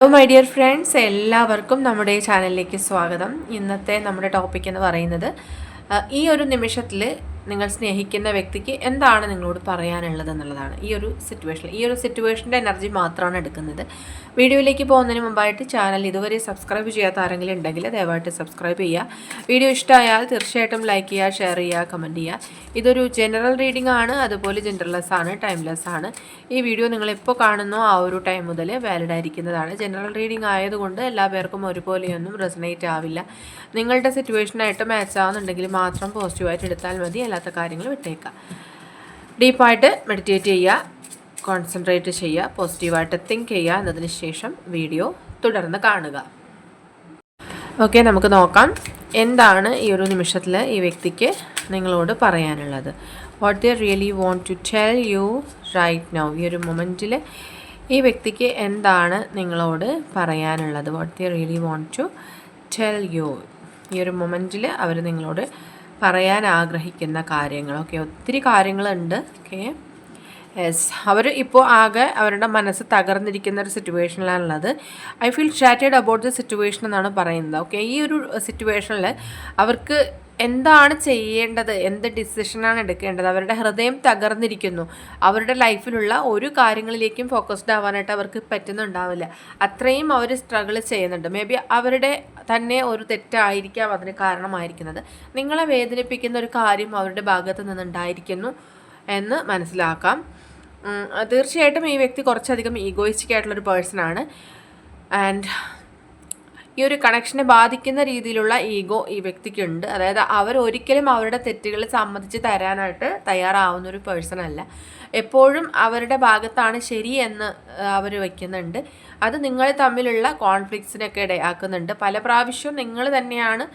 Hello my dear friends എല്ലാവർക്കും നമ്മുടെ ഈ ചാനലിലേക്ക് സ്വാഗതം. ഇന്നത്തെ നമ്മുടെ ടോപ്പിക് എന്ന് പറയുന്നത് ഈ ഒരു നിമിഷത്തിൽ നിങ്ങൾ സ്നേഹിക്കുന്ന വ്യക്തിക്ക് എന്താണ് നിങ്ങളോട് പറയാനുള്ളത് എന്നുള്ളതാണ് ഈ ഒരു സിറ്റുവേഷൻ ഈ ഒരു സിറ്റുവേഷന്റെ എനർജി മാത്രമാണ് എടുക്കുന്നത്. വീഡിയോയിലേക്ക് പോകുന്നതിന് മുമ്പായിട്ട് ചാനൽ ഇതുവരെ സബ്സ്ക്രൈബ് ചെയ്യാത്ത ആരെങ്കിലും ഉണ്ടെങ്കിൽ ദയവായിട്ട് സബ്സ്ക്രൈബ് ചെയ്യുക. വീഡിയോ ഇഷ്ടമായാൽ തീർച്ചയായിട്ടും ലൈക്ക് ചെയ്യുക ഷെയർ ചെയ്യുക കമന്റ് ചെയ്യുക. ഇതൊരു ജനറൽ റീഡിംഗ് ആണ് അതുപോലെ ജെൻഡർലെസ് ആണ് ടൈംലെസ് ആണ്. ഈ വീഡിയോ നിങ്ങൾ എപ്പോൾ കാണുന്നോ ആ ഒരു ടൈം മുതൽ വാലിഡ് ആയിരിക്കുന്നതാണ്. ജനറൽ റീഡിംഗ് ആയതുകൊണ്ട് എല്ലാ പേർക്കും ഒരുപോലെയൊന്നും റെസനേറ്റ് ആവില്ല. നിങ്ങളുടെ സിറ്റുവേഷനായിട്ട് മാച്ച് ആവുന്നുണ്ടെങ്കിൽ മാത്രം പോസിറ്റീവായിട്ട് എടുത്താൽ മതി. അല്ലാത്ത കാര്യങ്ങൾ വിട്ടേക്കാം. ഡീപ്പായിട്ട് മെഡിറ്റേറ്റ് ചെയ്യുക കോൺസെൻട്രേറ്റ് ചെയ്യുക പോസിറ്റീവായിട്ട് തിങ്ക് ചെയ്യുക എന്നതിന് ശേഷം വീഡിയോ തുടർന്ന് കാണുക. ഓക്കെ നമുക്ക് നോക്കാം. എന്താണ് ഈ ഒരു നിമിഷത്തിൽ ഈ വ്യക്തിക്ക് നിങ്ങളോട് പറയാനുള്ളത്? What they really want to tell you right now ഈ ഒരു മൊമെന്റിൽ ഈ വ്യക്തിക്ക് എന്താണ് നിങ്ങളോട് പറയാനുള്ളത്? What they really want to tell you ഈ ഒരു മൊമെന്റിൽ അവർ നിങ്ങളോട് പറയാൻ ആഗ്രഹിക്കുന്ന കാര്യങ്ങളൊക്കെ. ഒത്തിരി കാര്യങ്ങളുണ്ട്. ഓക്കെ. യെസ് അവർ ഇപ്പോൾ ആകെ അവരുടെ മനസ്സ് തകർന്നിരിക്കുന്ന ഒരു സിറ്റുവേഷനിലാണുള്ളത്. I feel shattered about the situation എന്നാണ് പറയുന്നത്. ഓക്കെ. ഈ ഒരു സിറ്റുവേഷനിൽ അവർക്ക് എന്താണ് ചെയ്യേണ്ടത്? എന്ത് ഡിസിഷനാണ് എടുക്കേണ്ടത്? അവരുടെ ഹൃദയം തകർന്നിരിക്കുന്നു. അവരുടെ ലൈഫിലുള്ള ഒരു കാര്യങ്ങളിലേക്കും ഫോക്കസ്ഡ് ആവാനായിട്ട് അവർക്ക് പറ്റുന്നുണ്ടാവില്ല. അത്രയും അവർ സ്ട്രഗിൾ ചെയ്യുന്നുണ്ട്. മേ ബി അവരുടെ തന്നെ ഒരു തെറ്റായിരിക്കാം അതിന് കാരണമായിരിക്കുന്നത്. നിങ്ങളെ വേദനിപ്പിക്കുന്ന ഒരു കാര്യം അവരുടെ ഭാഗത്ത് നിന്നുണ്ടായിരിക്കുന്നു എന്ന് മനസ്സിലാക്കാം. തീർച്ചയായിട്ടും ഈ വ്യക്തി കുറച്ചധികം ഈഗോയിസ്റ്റിക് ആയിട്ടുള്ളൊരു പേഴ്സണാണ് ആൻഡ് ഈ ഒരു കണക്ഷനെ ബാധിക്കുന്ന രീതിയിലുള്ള ഈഗോ ഈ വ്യക്തിക്കുണ്ട്. അതായത് അവർ ഒരിക്കലും അവരുടെ തെറ്റുകൾ സമ്മതിച്ച് തരാനായിട്ട് തയ്യാറാവുന്ന ഒരു പേഴ്സൺ അല്ല. എപ്പോഴും അവരുടെ ഭാഗത്താണ് ശരി എന്ന് അവർ വയ്ക്കുന്നുണ്ട് അത് നിങ്ങൾ തമ്മിലുള്ള കോൺഫ്ലിക്ട്സിനൊക്കെ ഇടയാക്കുന്നുണ്ട്. പല പ്രാവശ്യവും നിങ്ങൾ തന്നെയാണ്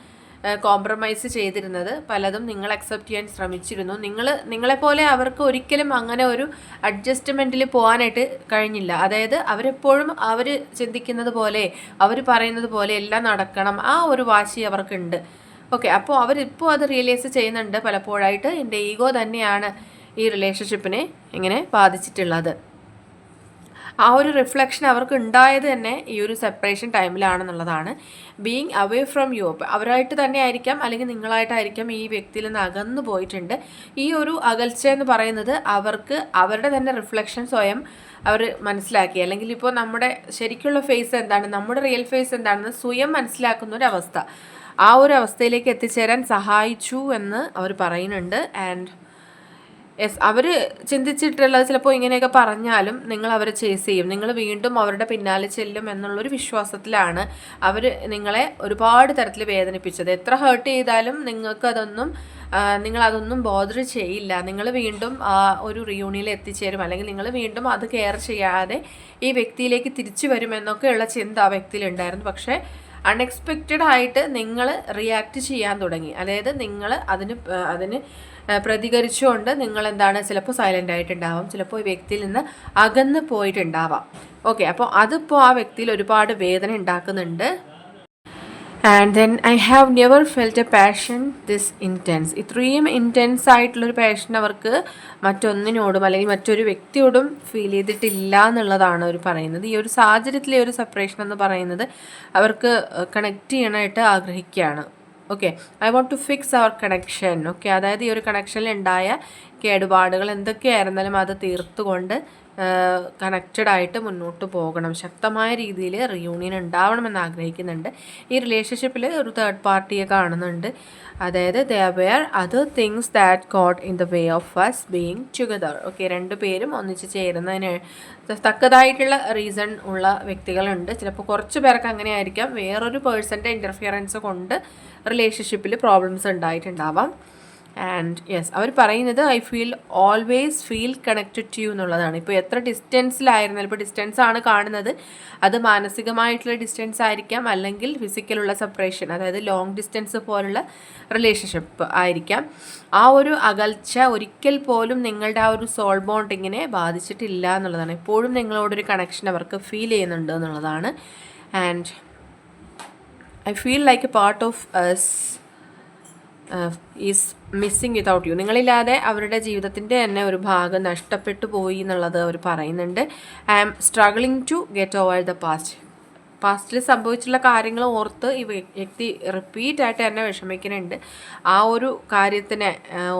കോംപ്രമൈസ് ചെയ്തിരുന്നത്. പലതും നിങ്ങൾ അക്സെപ്റ്റ് ചെയ്യാൻ ശ്രമിച്ചിരുന്നു. നിങ്ങൾ നിങ്ങളെപ്പോലെ അവർക്ക് ഒരിക്കലും അങ്ങനെ ഒരു അഡ്ജസ്റ്റ്മെന്റിൽ പോകാനായിട്ട് കഴിഞ്ഞില്ല. അതായത് അവരെപ്പോഴും അവർ ചിന്തിക്കുന്നത് പോലെ അവർ പറയുന്നത് പോലെ എല്ലാം നടക്കണം. ആ ഒരു വാശി അവർക്കുണ്ട്. ഓക്കെ അപ്പോൾ അവരിപ്പോൾ അത് റിയലൈസ് ചെയ്യുന്നുണ്ട്. പലപ്പോഴായിട്ട് എന്റെ ഈഗോ തന്നെയാണ് ഈ റിലേഷൻഷിപ്പിനെ ഇങ്ങനെ ബാധിച്ചിട്ടുള്ളത്. ആ ഒരു റിഫ്ലക്ഷൻ അവർക്ക് ഉണ്ടായത് തന്നെ ഈ ഒരു സെപ്പറേഷൻ ടൈമിലാണെന്നുള്ളതാണ് ബീങ് അവേ ഫ്രം യു അവരായിട്ട് തന്നെ ആയിരിക്കാം അല്ലെങ്കിൽ നിങ്ങളായിട്ടായിരിക്കാം ഈ വ്യക്തിയിൽ നിന്ന് അകന്നു പോയിട്ടുണ്ട്. ഈ ഒരു അകൽച്ച എന്ന് പറയുന്നത് അവർക്ക് അവരുടെ തന്നെ റിഫ്ലക്ഷൻ സ്വയം അവർ മനസ്സിലാക്കി. അല്ലെങ്കിൽ ഇപ്പോൾ നമ്മുടെ ശരിക്കുള്ള ഫേസ് എന്താണ്? നമ്മുടെ റിയൽ ഫേസ് എന്താണെന്ന് സ്വയം മനസ്സിലാക്കുന്ന ഒരു അവസ്ഥ. ആ ഒരു അവസ്ഥയിലേക്ക് എത്തിച്ചേരാൻ സഹായിച്ചു എന്ന് അവർ പറയുന്നുണ്ട്. ആൻഡ് യെസ് അവർ ചിന്തിച്ചിട്ടുള്ളത് ചിലപ്പോൾ ഇങ്ങനെയൊക്കെ പറഞ്ഞാലും നിങ്ങൾ അവരെ ചേസ് ചെയ്യും. നിങ്ങൾ വീണ്ടും അവരുടെ പിന്നാലെ ചെല്ലും എന്നുള്ളൊരു വിശ്വാസത്തിലാണ് അവർ നിങ്ങളെ ഒരുപാട് തരത്തിൽ വേദനിപ്പിച്ചത്. എത്ര ഹേർട്ട് ചെയ്താലും നിങ്ങൾക്ക് അതൊന്നും അതൊന്നും ബോധർ ചെയ്യില്ല. നിങ്ങൾ വീണ്ടും ഒരു റിയൂണിയിൽ എത്തിച്ചേരും. അല്ലെങ്കിൽ നിങ്ങൾ വീണ്ടും അത് കെയർ ചെയ്യാതെ ഈ വ്യക്തിയിലേക്ക് തിരിച്ചു വരുമെന്നൊക്കെയുള്ള ചിന്ത ആ വ്യക്തിയിലുണ്ടായിരുന്നു. പക്ഷേ അൺഎക്സ്പെക്റ്റഡ് ആയിട്ട് നിങ്ങൾ റിയാക്ട് ചെയ്യാൻ തുടങ്ങി. അതായത് നിങ്ങൾ അതിന് അതിന് പ്രതികരിച്ചുകൊണ്ട് നിങ്ങൾ എന്താണ് ചിലപ്പോൾ സൈലന്റ് ആയിട്ടുണ്ടാവാം ചിലപ്പോൾ ഈ വ്യക്തിയിൽ നിന്ന് അകന്ന് പോയിട്ടുണ്ടാവാം. ഓക്കെ അപ്പോൾ അതിപ്പോൾ ആ വ്യക്തിയിൽ ഒരുപാട് വേദന ഉണ്ടാക്കുന്നുണ്ട്. And then I have never felt a passion this intense ഇത്രയും ഇന്റൻസ് ആയിട്ടുള്ളൊരു പാഷൻ അവർക്ക് മറ്റൊന്നിനോടും അല്ലെങ്കിൽ മറ്റൊരു വ്യക്തിയോടും ഫീൽ ചെയ്തിട്ടില്ല എന്നുള്ളതാണ് അവർ പറയുന്നത്. ഈ ഒരു സാഹചര്യത്തിലെ ഒരു സെപ്പറേഷൻ എന്ന് പറയുന്നത് അവർക്ക് കണക്ട് ചെയ്യാനായിട്ട് ആഗ്രഹിക്കുകയാണ്. Okay I want to fix our connection okay അതായത് ഈ ഒരു കണക്ഷനിൽ ഉണ്ടായ കേടുപാടുകൾ എന്തൊക്കെയായിരുന്നാലും അത് തീർത്തുകൊണ്ട് കണക്റ്റഡ് ആയിട്ട് മുന്നോട്ട് പോകണം. ശക്തമായ രീതിയിൽ റിയൂണിയൻ ഉണ്ടാവണമെന്ന് ആഗ്രഹിക്കുന്നുണ്ട്. ഈ റിലേഷൻഷിപ്പിൽ ഒരു തേർഡ് പാർട്ടിയെ കാണുന്നുണ്ട്. അതായത് the where other things that got in the way of us being together okay രണ്ടുപേരും ഒന്നിച്ച് ചേരുന്നതിന് തക്കതായിട്ടുള്ള റീസൺ ഉള്ള വ്യക്തികളുണ്ട്. ചിലപ്പോൾ കുറച്ച് പേർക്ക് അങ്ങനെ ആയിരിക്കാം. വേറൊരു പേഴ്സന്റെ ഇന്റർഫിയറൻസ് കൊണ്ട് റിലേഷൻഷിപ്പിൽ പ്രോബ്ലംസ് ഉണ്ടായിട്ടുണ്ടാവാം. ആൻഡ് യെസ് അവർ പറയുന്നത് I feel always feel connected to you എന്നുള്ളതാണ്. ഇപ്പോൾ എത്ര ഡിസ്റ്റൻസിലായിരുന്നാലും ഇപ്പോൾ ഡിസ്റ്റൻസ് ആണ് കാണുന്നത്. അത് മാനസികമായിട്ടുള്ള ഡിസ്റ്റൻസ് ആയിരിക്കാം അല്ലെങ്കിൽ ഫിസിക്കലുള്ള സെപ്പറേഷൻ അതായത് ലോങ് ഡിസ്റ്റൻസ് പോലുള്ള റിലേഷൻഷിപ്പ് ആയിരിക്കാം. ആ ഒരു അകൽച്ച ഒരിക്കൽ പോലും നിങ്ങളുടെ ആ ഒരു സോൾ ബോണ്ടിങ്ങിനെ ബാധിച്ചിട്ടില്ല എന്നുള്ളതാണ്. എപ്പോഴും നിങ്ങളോടൊരു കണക്ഷൻ അവർക്ക് ഫീൽ ചെയ്യുന്നുണ്ട് എന്നുള്ളതാണ്. And I feel like a part of is missing without you. നിങ്ങളില്ലാതെ അവരുടെ ജീവിതത്തിന്റെ തന്നെ ഒരു ഭാഗം നഷ്ടപ്പെട്ടു പോയി എന്നുള്ളത് അവർ പറയുന്നുണ്ട്. I am struggling to get over the past. പാസ്റ്റിൽ സംഭവിച്ചിട്ടുള്ള കാര്യങ്ങൾ ഓർത്ത് ഈ വ്യക്തി റിപ്പീറ്റ് ആയിട്ട് എന്നെ വിഷമിക്കുന്നുണ്ട്. ആ ഒരു കാര്യത്തിനെ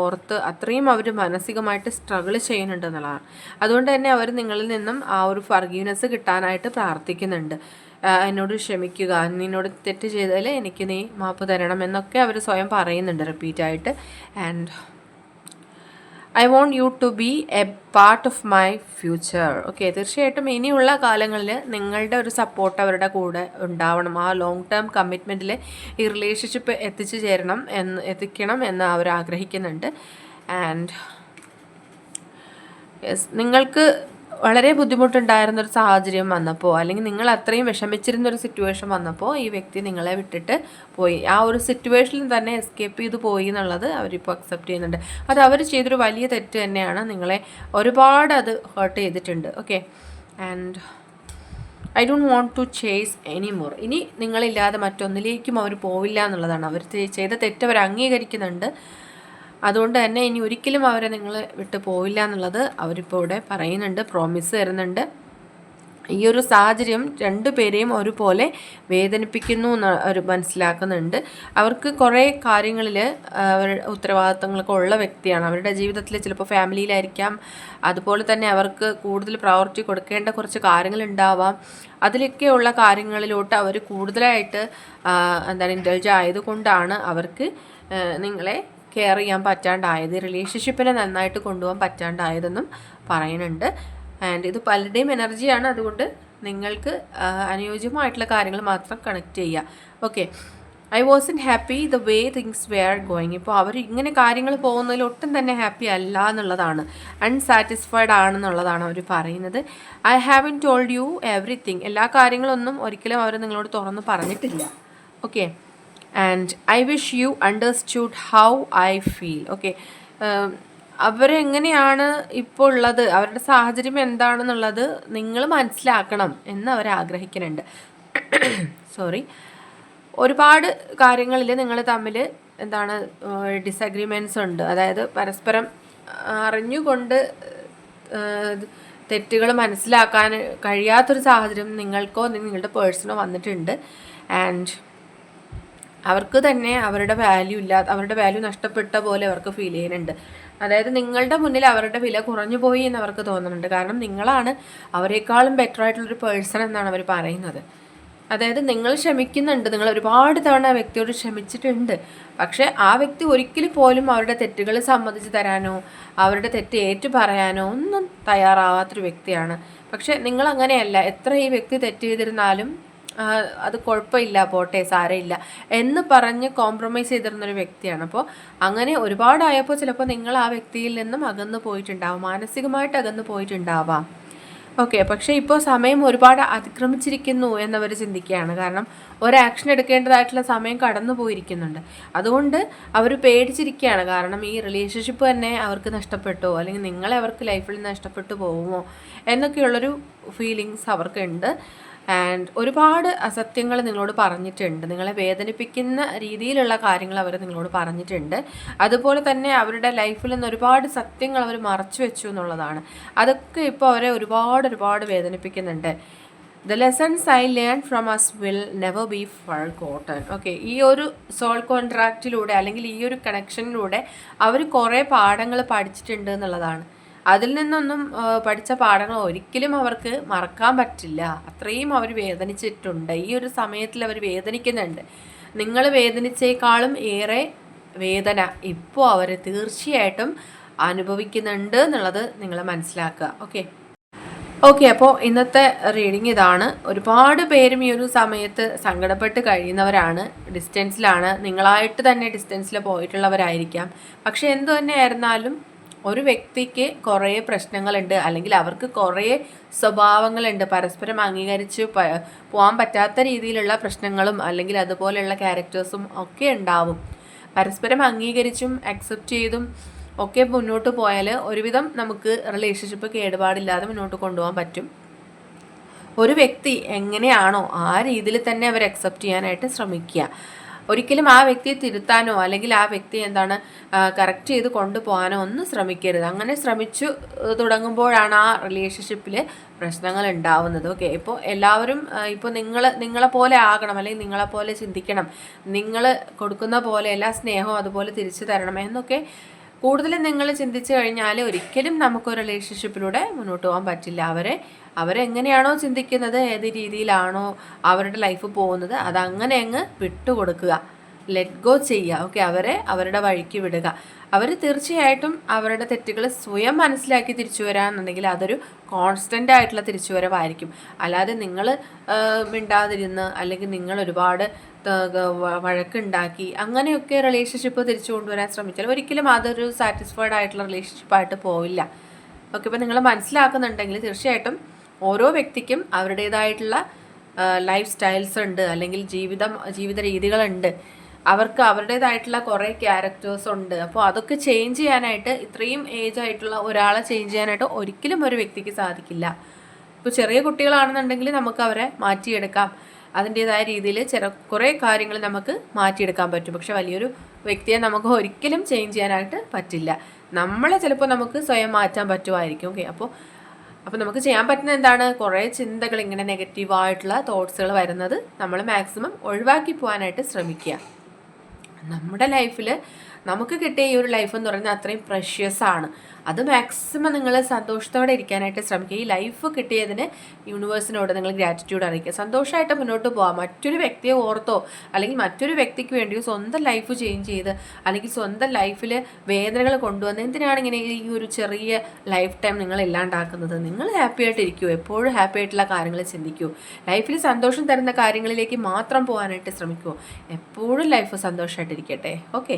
ഓർത്ത് അത്രയും അവർ മാനസികമായിട്ട് സ്ട്രഗിൾ ചെയ്യുന്നുണ്ട് എന്നുള്ളതാണ്. അതുകൊണ്ട് തന്നെ അവർ നിങ്ങളിൽ നിന്നും ആ ഒരു ഫർഗീവ്നെസ് കിട്ടാനായിട്ട് പ്രാർത്ഥിക്കുന്നുണ്ട്. എന്നോട് ക്ഷമിക്കുക. നിന്നോട് തെറ്റ് ചെയ്താൽ എനിക്ക് നീ മാപ്പ് തരണം എന്നൊക്കെ അവർ സ്വയം പറയുന്നുണ്ട് റിപ്പീറ്റായിട്ട്. And I want you to be a part of my future okay തീർച്ചയായിട്ടും ഇനിയുള്ള കാലങ്ങളിൽ നിങ്ങളുടെ ഒരു സപ്പോർട്ട് അവരുടെ കൂടെ ഉണ്ടാവണം. ആ ലോങ് ടേം കമ്മിറ്റ്മെന്റിൽ ഈ റിലേഷൻഷിപ്പ് എത്തിച്ചു ചേരണം എന്ന് എത്തിക്കണം എന്ന് അവർ ആഗ്രഹിക്കുന്നുണ്ട്. ആൻഡ് യെസ് നിങ്ങൾക്ക് വളരെ ബുദ്ധിമുട്ടുണ്ടായിരുന്ന ഒരു സാഹചര്യം വന്നപ്പോൾ അല്ലെങ്കിൽ നിങ്ങൾ അത്രയും വിഷമിച്ചിരുന്ന ഒരു സിറ്റുവേഷൻ വന്നപ്പോൾ ഈ വ്യക്തി നിങ്ങളെ വിട്ടിട്ട് പോയി. ആ ഒരു സിറ്റുവേഷനിൽ തന്നെ എസ്കേപ്പ് ചെയ്ത് പോയി എന്നുള്ളത് അവരിപ്പോൾ അക്സെപ്റ്റ് ചെയ്യുന്നുണ്ട്. അത് അവർ ചെയ്തൊരു വലിയ തെറ്റ് തന്നെയാണ്. നിങ്ങളെ ഒരുപാട് അത് ഹേർട്ട് ചെയ്തിട്ടുണ്ട്. Okay and I don't want to chase any more ഇനി നിങ്ങളില്ലാതെ മറ്റൊന്നിലേക്കും അവർ പോവില്ല എന്നുള്ളതാണ്. അവർ ചെയ്ത തെറ്റ് അവർ അംഗീകരിക്കുന്നുണ്ട്. അതുകൊണ്ട് തന്നെ ഇനി ഒരിക്കലും അവരെ നിങ്ങൾ വിട്ടു പോവില്ല എന്നുള്ളത് അവരിപ്പോൾ ഇവിടെ പറയുന്നുണ്ട് പ്രോമിസ് തരുന്നുണ്ട്. ഈ ഒരു സാഹചര്യം രണ്ടു രണ്ടുപേരെയും ഒരുപോലെ വേദനിപ്പിക്കുന്നു എന്ന് അവർ മനസ്സിലാക്കുന്നുണ്ട്. അവർക്ക് കുറേ കാര്യങ്ങളിൽ അവർ ഉത്തരവാദിത്തങ്ങളൊക്കെ ഉള്ള വ്യക്തിയാണ്. അവരുടെ ജീവിതത്തിൽ ചിലപ്പോൾ ഫാമിലിയിലായിരിക്കാം. അതുപോലെ തന്നെ അവർക്ക് കൂടുതൽ പ്രയോറിറ്റി കൊടുക്കേണ്ട കുറച്ച് കാര്യങ്ങളുണ്ടാവാം. അതിലൊക്കെയുള്ള കാര്യങ്ങളിലോട്ട് അവർ കൂടുതലായിട്ട് എന്താണ് ഇൻഡൽജ് ആയതുകൊണ്ടാണ് അവർക്ക് നിങ്ങളെ കെയർ ചെയ്യാൻ പറ്റാണ്ടായത് റിലേഷൻഷിപ്പിനെ നന്നായിട്ട് കൊണ്ടുപോകാൻ പറ്റാണ്ടായതെന്നും പറയുന്നുണ്ട്. ആൻഡ് ഇത് പലരുടെയും എനർജിയാണ്. അതുകൊണ്ട് നിങ്ങൾക്ക് അനുയോജ്യമായിട്ടുള്ള കാര്യങ്ങൾ മാത്രം കണക്ട് ചെയ്യുക. Okay I was in happy the way things were going ഇപ്പോൾ അവർ ഇങ്ങനെ കാര്യങ്ങൾ പോകുന്നതിൽ ഒട്ടും തന്നെ ഹാപ്പി അല്ല എന്നുള്ളതാണ്. അൺസാറ്റിസ്ഫൈഡ് ആണെന്നുള്ളതാണ് അവർ പറയുന്നത്. I have in told you everything എല്ലാ കാര്യങ്ങളൊന്നും ഒരിക്കലും അവർ നിങ്ങളോട് തുറന്ന് പറഞ്ഞിട്ടില്ല. Okay and I wish you understood how I feel okay അവരെങ്ങനെയാണ് ഇപ്പോൾ ഉള്ളത്? അവരുടെ സാഹചര്യം എന്താണെന്നുള്ളത് നിങ്ങൾ മനസ്സിലാക്കണം എന്ന് അവർ ആഗ്രഹിക്കുന്നുണ്ട്. സോറി ഒരുപാട് കാര്യങ്ങളിൽ നിങ്ങൾ തമ്മിൽ എന്താണ് ഡിസഗ്രിമെന്റ്സ് ഉണ്ട്. അതായത് പരസ്പരം അറിഞ്ഞുകൊണ്ട് തെറ്റുകൾ മനസ്സിലാക്കാൻ കഴിയാത്തൊരു സാഹചര്യം നിങ്ങൾക്കോ നിങ്ങളുടെ പേഴ്സണോ വന്നിട്ടുണ്ട്. ആൻഡ് അവർക്ക് തന്നെ അവരുടെ വാല്യൂ ഇല്ല അവരുടെ വാല്യൂ നഷ്ടപ്പെട്ട പോലെ അവർക്ക് ഫീൽ ചെയ്യുന്നുണ്ട്. അതായത് നിങ്ങളുടെ മുന്നിൽ അവരുടെ വില കുറഞ്ഞു പോയി എന്ന് അവർക്ക് തോന്നുന്നുണ്ട്. കാരണം നിങ്ങളാണ് അവരെക്കാളും ബെറ്റർ ആയിട്ടുള്ളൊരു പേഴ്സൺ എന്നാണ് അവർ പറയുന്നത്. അതായത് നിങ്ങൾ ക്ഷമിക്കുന്നുണ്ട്. നിങ്ങൾ ഒരുപാട് തവണ ആ വ്യക്തിയോട് ക്ഷമിച്ചിട്ടുണ്ട്. പക്ഷേ ആ വ്യക്തി ഒരിക്കലും പോലും അവരുടെ തെറ്റുകൾ സമ്മതിച്ച് തരാനോ അവരുടെ തെറ്റ് ഏറ്റു പറയാനോ ഒന്നും തയ്യാറാവാത്തൊരു വ്യക്തിയാണ്. പക്ഷേ നിങ്ങൾ അങ്ങനെയല്ല. എത്ര ഈ വ്യക്തി തെറ്റ് ചെയ്തിരുന്നാലും അത് കുഴപ്പമില്ല പോട്ടെ സാരമില്ല എന്ന് പറഞ്ഞ് കോംപ്രമൈസ് ചെയ്തിരുന്നൊരു വ്യക്തിയാണ്. അപ്പോൾ അങ്ങനെ ഒരുപാടായപ്പോൾ ചിലപ്പോൾ നിങ്ങൾ ആ വ്യക്തിയിൽ നിന്നും അകന്നു പോയിട്ടുണ്ടാവാം മാനസികമായിട്ട് അകന്നു പോയിട്ടുണ്ടാവാം. ഓക്കെ പക്ഷേ ഇപ്പോൾ സമയം ഒരുപാട് അതിക്രമിച്ചിരിക്കുന്നു എന്നവർ ചിന്തിക്കുകയാണ്. കാരണം ഒരു ആക്ഷൻ എടുക്കേണ്ടതായിട്ടുള്ള സമയം കടന്നു പോയിരിക്കുന്നുണ്ട്. അതുകൊണ്ട് അവർ പേടിച്ചിരിക്കുകയാണ്. കാരണം ഈ റിലേഷൻഷിപ്പ് തന്നെ അവർക്ക് നഷ്ടപ്പെട്ടോ അല്ലെങ്കിൽ നിങ്ങളെ അവർക്ക് ലൈഫിൽ നഷ്ടപ്പെട്ടു പോകുമോ എന്നൊക്കെയുള്ളൊരു ഫീലിങ്സ് അവർക്കുണ്ട് ആൻഡ് ഒരുപാട് അസത്യങ്ങൾ നിങ്ങളോട് പറഞ്ഞിട്ടുണ്ട്. നിങ്ങളെ വേദനിപ്പിക്കുന്ന രീതിയിലുള്ള കാര്യങ്ങൾ അവർ നിങ്ങളോട് പറഞ്ഞിട്ടുണ്ട്. അതുപോലെ തന്നെ അവരുടെ ലൈഫിൽ നിന്ന് ഒരുപാട് സത്യങ്ങൾ അവർ മറച്ചു വെച്ചു എന്നുള്ളതാണ്. അതൊക്കെ ഇപ്പോൾ അവരെ ഒരുപാട് ഒരുപാട് വേദനിപ്പിക്കുന്നുണ്ട്. The lessons I learn from us will never be forgotten okay ഈ ഒരു സോൾ കോൺട്രാക്റ്റിലൂടെ അല്ലെങ്കിൽ ഈ ഒരു കണക്ഷനിലൂടെ അവർ കുറേ പാഠങ്ങൾ പഠിച്ചിട്ടുണ്ട് എന്നുള്ളതാണ്. അതിൽ നിന്നൊന്നും പഠിച്ച പാഠങ്ങൾ ഒരിക്കലും അവർക്ക് മറക്കാൻ പറ്റില്ല. അത്രയും അവർ വേദനിച്ചിട്ടുണ്ട്. ഈ ഒരു സമയത്തിൽ അവർ വേദനിക്കുന്നുണ്ട്. നിങ്ങൾ വേദനിച്ചേക്കാളും ഏറെ വേദന ഇപ്പോൾ അവർ തീർച്ചയായിട്ടും അനുഭവിക്കുന്നുണ്ട് എന്നുള്ളത് നിങ്ങൾ മനസ്സിലാക്കുക. ഓക്കെ? ഓക്കെ അപ്പോൾ ഇന്നത്തെ റീഡിങ് ഇതാണ്. ഒരുപാട് പേരും ഈ ഒരു സമയത്ത് സങ്കടപ്പെട്ട് കഴിയുന്നവരാണ്. ഡിസ്റ്റൻസിലാണ്. നിങ്ങളായിട്ട് തന്നെ ഡിസ്റ്റൻസിൽ പോയിട്ടുള്ളവരായിരിക്കാം. പക്ഷേ എന്തു തന്നെയായിരുന്നാലും ഒരു വ്യക്തിക്ക് കുറേ പ്രശ്നങ്ങളുണ്ട് അല്ലെങ്കിൽ അവർക്ക് കുറേ സ്വഭാവങ്ങളുണ്ട്. പരസ്പരം അംഗീകരിച്ച് പോകാൻ പറ്റാത്ത രീതിയിലുള്ള പ്രശ്നങ്ങളും അല്ലെങ്കിൽ അതുപോലെയുള്ള ക്യാരക്ടേഴ്സും ഒക്കെ ഉണ്ടാവും. പരസ്പരം അംഗീകരിച്ചും അക്സെപ്റ്റ് ചെയ്തും ഒക്കെ മുന്നോട്ട് പോയാൽ ഒരുവിധം നമുക്ക് റിലേഷൻഷിപ്പ് കേടുപാടില്ലാതെ മുന്നോട്ട് കൊണ്ടുപോകാൻ പറ്റും. ഒരു വ്യക്തി എങ്ങനെയാണോ ആ രീതിയിൽ തന്നെ അവർ അക്സെപ്റ്റ് ചെയ്യാനായിട്ട് ശ്രമിക്കുക. ഒരിക്കലും ആ വ്യക്തിയെ തിരുത്താനോ അല്ലെങ്കിൽ ആ വ്യക്തി എന്താണ് കറക്റ്റ് ചെയ്ത് കൊണ്ടുപോകാനോ ഒന്നും ശ്രമിക്കരുത്. അങ്ങനെ ശ്രമിച്ചു തുടങ്ങുമ്പോഴാണ് ആ റിലേഷൻഷിപ്പിൽ പ്രശ്നങ്ങൾ ഉണ്ടാവുന്നത്. ഓക്കെ ഇപ്പോൾ എല്ലാവരും ഇപ്പോൾ നിങ്ങൾ നിങ്ങളെ പോലെ ആകണം അല്ലെങ്കിൽ നിങ്ങളെ പോലെ ചിന്തിക്കണം. നിങ്ങൾ കൊടുക്കുന്ന പോലെ എല്ലാ സ്നേഹവും അതുപോലെ തിരിച്ചു തരണം എന്നൊക്കെ കൂടുതലും നിങ്ങൾ ചിന്തിച്ചു കഴിഞ്ഞാൽ ഒരിക്കലും നമുക്ക് റിലേഷൻഷിപ്പിലൂടെ മുന്നോട്ട് പോകാൻ പറ്റില്ല. അവരെ അവരെങ്ങനെയാണോ ചിന്തിക്കുന്നത് ഏത് രീതിയിലാണോ അവരുടെ ലൈഫ് പോകുന്നത് അതങ്ങനെ അങ്ങ് വിട്ടുകൊടുക്കുക. ലെറ്റ് ഗോ ചെയ്യുക. ഓക്കെ അവരെ അവരുടെ വഴിക്ക് വിടുക. അവർ തീർച്ചയായിട്ടും അവരുടെ തെറ്റുകൾ സ്വയം മനസ്സിലാക്കി തിരിച്ചു വരാന്നുണ്ടെങ്കിൽ അതൊരു കോൺസ്റ്റന്റ് ആയിട്ടുള്ള തിരിച്ചു വരവായിരിക്കും അല്ലാതെ നിങ്ങൾ മിണ്ടാതിരുന്ന് അല്ലെങ്കിൽ നിങ്ങൾ ഒരുപാട് വഴക്കുണ്ടാക്കി അങ്ങനെയൊക്കെ റിലേഷൻഷിപ്പ് തിരിച്ചു കൊണ്ടുവരാൻ ശ്രമിച്ചാൽ ഒരിക്കലും അതൊരു സാറ്റിസ്ഫൈഡ് ആയിട്ടുള്ള റിലേഷൻഷിപ്പായിട്ട് പോവില്ല. ഓക്കെ ഇപ്പോൾ നിങ്ങൾ മനസ്സിലാക്കുന്നുണ്ടെങ്കിൽ തീർച്ചയായിട്ടും ഓരോ വ്യക്തിക്കും അവരുടേതായിട്ടുള്ള ലൈഫ് സ്റ്റൈൽസ് ഉണ്ട് അല്ലെങ്കിൽ ജീവിതം ജീവിത രീതികളുണ്ട്. അവർക്ക് അവരുടേതായിട്ടുള്ള കുറേ ക്യാരക്ടേഴ്സ് ഉണ്ട്. അപ്പോൾ അതൊക്കെ ചേഞ്ച് ചെയ്യാനായിട്ട് ഇത്രയും ഏജ് ആയിട്ടുള്ള ഒരാളെ ചേഞ്ച് ചെയ്യാനായിട്ട് ഒരിക്കലും ഒരു വ്യക്തിക്ക് സാധിക്കില്ല. ഇപ്പോൾ ചെറിയ കുട്ടികളാണെന്നുണ്ടെങ്കിൽ നമുക്ക് അവരെ മാറ്റിയെടുക്കാം. അതിന്റേതായ രീതിയിൽ ചില കുറേ കാര്യങ്ങൾ നമുക്ക് മാറ്റിയെടുക്കാൻ പറ്റും. പക്ഷെ വലിയൊരു വ്യക്തിയെ നമുക്ക് ഒരിക്കലും ചേഞ്ച് ചെയ്യാനായിട്ട് പറ്റില്ല. നമ്മളെ ചിലപ്പോൾ നമുക്ക് സ്വയം മാറ്റാൻ പറ്റുമായിരിക്കും. ഓക്കെ അപ്പോൾ അപ്പോൾ നമുക്ക് ചെയ്യാൻ പറ്റുന്ന എന്താണ്? കുറേ ചിന്തകൾ ഇങ്ങനെ നെഗറ്റീവായിട്ടുള്ള തോട്ട്സുകൾ വരുന്നത് നമ്മൾ മാക്സിമം ഒഴിവാക്കി പോകാനായിട്ട് ശ്രമിക്കുക. നമ്മുടെ ലൈഫിൽ നമുക്ക് കിട്ടിയ ഈ ഒരു ലൈഫ് എന്ന് പറയുന്നത് അത്രയും പ്രഷ്യസ് ആണ്. അത് മാക്സിമം നിങ്ങൾ സന്തോഷത്തോടെ ഇരിക്കാനായിട്ട് ശ്രമിക്കുക. ഈ ലൈഫ് കിട്ടിയതിന് യൂണിവേഴ്സിനോട് നിങ്ങൾ ഗ്രാറ്റിറ്റ്യൂഡ് അറിയിക്കുക. സന്തോഷമായിട്ട് മുന്നോട്ട് പോകാം മറ്റൊരു വ്യക്തിയെ ഓർത്തോ അല്ലെങ്കിൽ മറ്റൊരു വ്യക്തിക്ക് വേണ്ടിയോ സ്വന്തം ലൈഫ് ചേഞ്ച് ചെയ്ത് അല്ലെങ്കിൽ സ്വന്തം ലൈഫിൽ വേദനകൾ കൊണ്ടുവന്ന് എന്തിനാണ് ഇങ്ങനെ ഈ ഒരു ചെറിയ ലൈഫ് ടൈം നിങ്ങൾ ഇല്ലാണ്ടാക്കുന്നത്? നിങ്ങൾ ഹാപ്പി ആയിട്ടിരിക്കൂ എപ്പോഴും ഹാപ്പി ആയിട്ടുള്ള കാര്യങ്ങൾ ചിന്തിക്കൂ. ലൈഫിൽ സന്തോഷം തരുന്ന കാര്യങ്ങളിലേക്ക് മാത്രം പോകാനായിട്ട് ശ്രമിക്കൂ. എപ്പോഴും ലൈഫ് സന്തോഷമായിട്ടിരിക്കട്ടെ ഓക്കെ